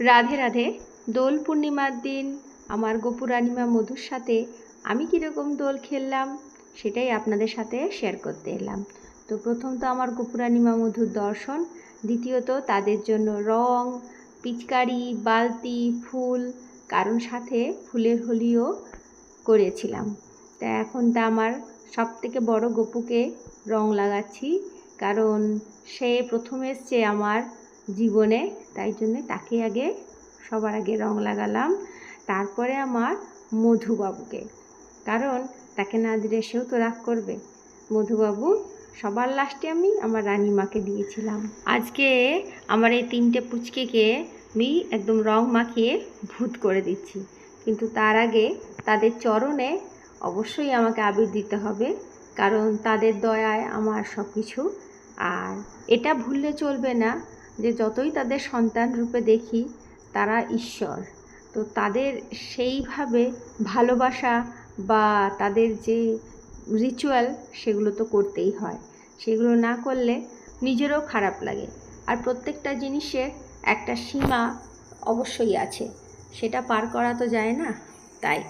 রাধে রাধে, দোল পূর্ণিমার দিন, আমার গোপু রানিমা মধুর সাথে আমি কীরকম দোল খেললাম সেটাই আপনাদের সাথে শেয়ার করতে এলাম। তো প্রথম তো আমার গোপু রানিমা মধুর দর্শন, দ্বিতীয়ত তাদের জন্য রং, পিচকারি, বালতি, ফুল, কারণ সাথে ফুলের হোলিও করেছিলাম। তা এখন তা আমার সব থেকে বড় গপুকে রং লাগাচ্ছি, কারণ সে প্রথম এসছে আমার জীবনে, তাই জন্যে তাকে আগে, সবার আগে রং লাগালাম। তারপরে আমার মধুবাবুকে। কারণ তাকে না দিলে সেও তো রাগ করবে। মধুবাবু, সবার লাস্টে আমি আমার রানীমাকে দিয়েছিলাম। আজকে আমার এই তিনটে পুচকেকে আমি একদম রং মাখিয়ে ভূত করে দিচ্ছি। কিন্তু তার আগে তাদের চরণে অবশ্যই আমাকে আবির দিতে হবে। কারণ তাদের দয়ায় আমার সব কিছু আর এটা ভুললে চলবে না। যে যতই তাদের সন্তান রূপে দেখি, তারা ঈশ্বর। তো তাদের সেইভাবে ভালোবাসা বা তাদের যে রিচুয়াল সেগুলো তো করতেই হয়। সেগুলো না করলে নিজেরও খারাপ লাগে। আর প্রত্যেকটা জিনিসের একটা সীমা অবশ্যই আছে। সেটা পার করা তো যায় না। তাই,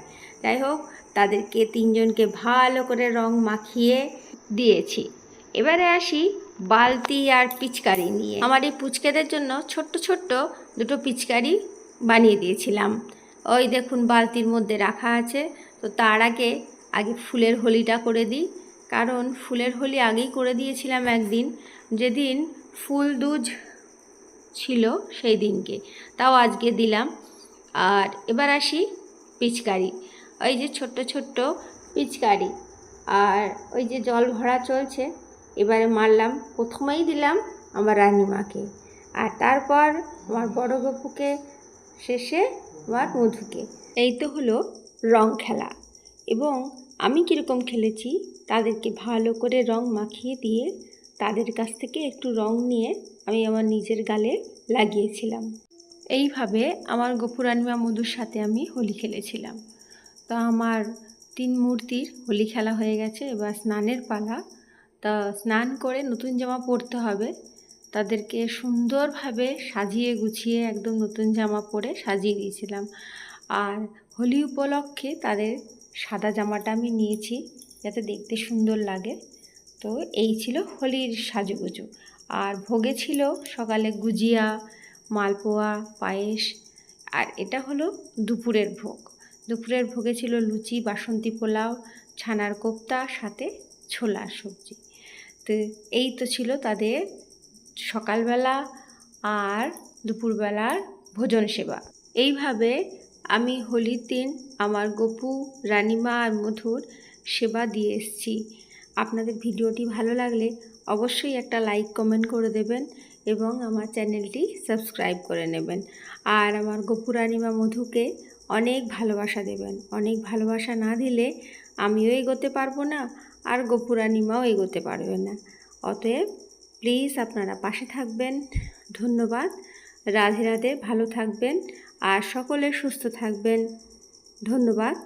যাই হোক, তাদেরকে তিনজনকে ভালো করে রং মাখিয়ে দিয়েছি। এবারে আসি বালতি আর পিচকারি নিয়ে। আমার এই পুচকেদের জন্য ছোট্ট ছোট্ট দুটো পিচকারি বানিয়ে দিয়েছিলাম। ওই দেখুন, বালতির মধ্যে রাখা আছে। তো তার আগে আগে ফুলের হোলিটা করে দিই। কারণ ফুলের হোলি আগেই করে দিয়েছিলাম একদিন। যেদিন ফুল দুজ ছিল সেই দিনকে। তাও আজকে দিলাম। আর এবার আসি পিচকারি। ওই যে ছোট্ট ছোট্ট পিচকারি। আর ওই যে জল ভরা চলছে এবারে মারলাম, প্রথমেই দিলাম আমার রানিমাকে আর তারপর আমার বড় গপুকে, শেষে আমার মধুকে। এই তো হলো রং খেলা। এবং আমি কীরকম খেলেছি, তাদেরকে ভালো করে রং মাখিয়ে দিয়ে তাদের কাছ থেকে একটু রং নিয়ে আমি আমার নিজের গালে লাগিয়েছিলাম। এইভাবে আমার গোপুরানিমা মধুর সাথে আমি হোলি খেলেছিলাম। তো আমার তিন মূর্তির হোলি খেলা হয়ে গেছে, এবার স্নানের পালা তা স্নান করে নতুন জামা পরতে হবে। তাদেরকে সুন্দরভাবে সাজিয়ে গুছিয়ে একদম নতুন জামা পরে সাজিয়ে দিয়েছিলাম। আর হোলি উপলক্ষে তাদের সাদা জামাটা আমি নিয়েছি যাতে দেখতে সুন্দর লাগে। তো এই ছিল হোলির সাজুগুজু। আর ভোগে ছিল সকালে গুজিয়া, মালপোয়া, পায়েস। আর এটা হলো দুপুরের ভোগ। দুপুরের ভোগে ছিল লুচি, বাসন্তী পোলাও, ছানার কোপ্তা, সাথে ছোলা সবজি। তো এই তো ছিল তাদের সকালবেলা আর দুপুরবেলার ভোজন সেবা। এইভাবে আমি হোলির দিন আমার গপু, রানিমা আর মধুর সেবা দিয়ে এসেছি। আপনাদের ভিডিওটি ভালো লাগলে অবশ্যই একটা লাইক, কমেন্ট করে দেবেন এবং আমার চ্যানেলটি সাবস্ক্রাইব করে নেবেন। আর আমার গপু, রানিমা, মধুকে অনেক ভালোবাসা দেবেন। অনেক ভালোবাসা না দিলে আমিও এগোতে পারব না। আর গোপুরানিমাও এগোতে পারবে না। অতএব প্লিজ আপনারা পাশে থাকবেন। ধন্যবাদ। রাধে রাধে, ভালো থাকবেন। আর সকলে সুস্থ থাকবেন। ধন্যবাদ।